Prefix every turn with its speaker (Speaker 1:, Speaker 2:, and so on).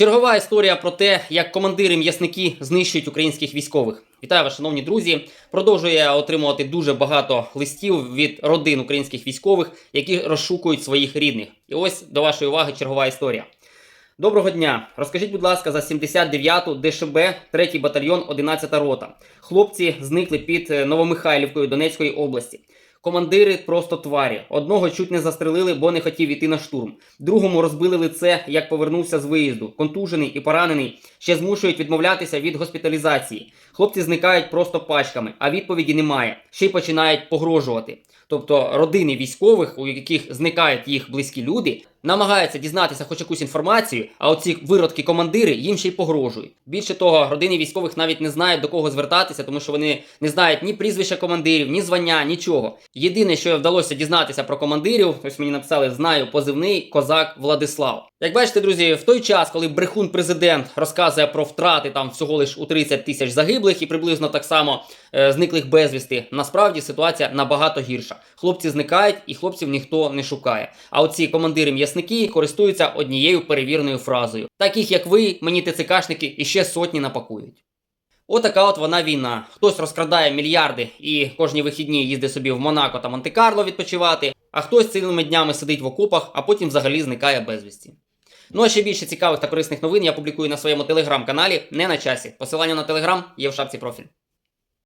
Speaker 1: Чергова історія про те, як командири м'ясники знищують українських військових. Вітаю вас, шановні друзі. Продовжую я отримувати дуже багато листів від родин українських військових, які розшукують своїх рідних. І ось до вашої уваги чергова історія. Доброго дня! Розкажіть, будь ласка, за 79-ту ДШБ, 3-й батальйон, 11-та рота. Хлопці зникли під е, Новомихайлівкою Донецької області. Командири просто тварі. Одного чуть не застрелили, бо не хотів іти на штурм. Другому розбили лице, як повернувся з виїзду. Контужений і поранений ще змушують відмовлятися від госпіталізації. Хлопці зникають просто пачками, а відповіді немає. Ще й починають погрожувати. Тобто родини військових, у яких зникають їх близькі люди, намагаються дізнатися хоч якусь інформацію, а оці виродки командири їм ще й погрожують. Більше того, родини військових навіть не знають до кого звертатися, тому що вони не знають ні прізвища командирів, ні звання, нічого. Єдине, що вдалося дізнатися про командирів, ось мені написали, знаю позивний козак Владислав. Як бачите, друзі, в той час, коли брехун президент розказує про втрати там всього лиш у 30 тисяч загиблих і приблизно так само е, зниклих безвісти, насправді ситуація набагато гірша. Хлопці зникають і хлопців ніхто не шукає. А оці командири м'ясники користуються однією перевіреною фразою: таких як ви, мені ТЦКшники іще сотні напакують. Отака от вона війна. Хтось розкрадає мільярди і кожні вихідні їздить собі в Монако та Монте-Карло відпочивати, а хтось цілими днями сидить в окопах, а потім взагалі зникає безвісті. Ну а ще більше цікавих та корисних новин я публікую на своєму телеграм-каналі не на часі. Посилання на телеграм є в шапці профіль.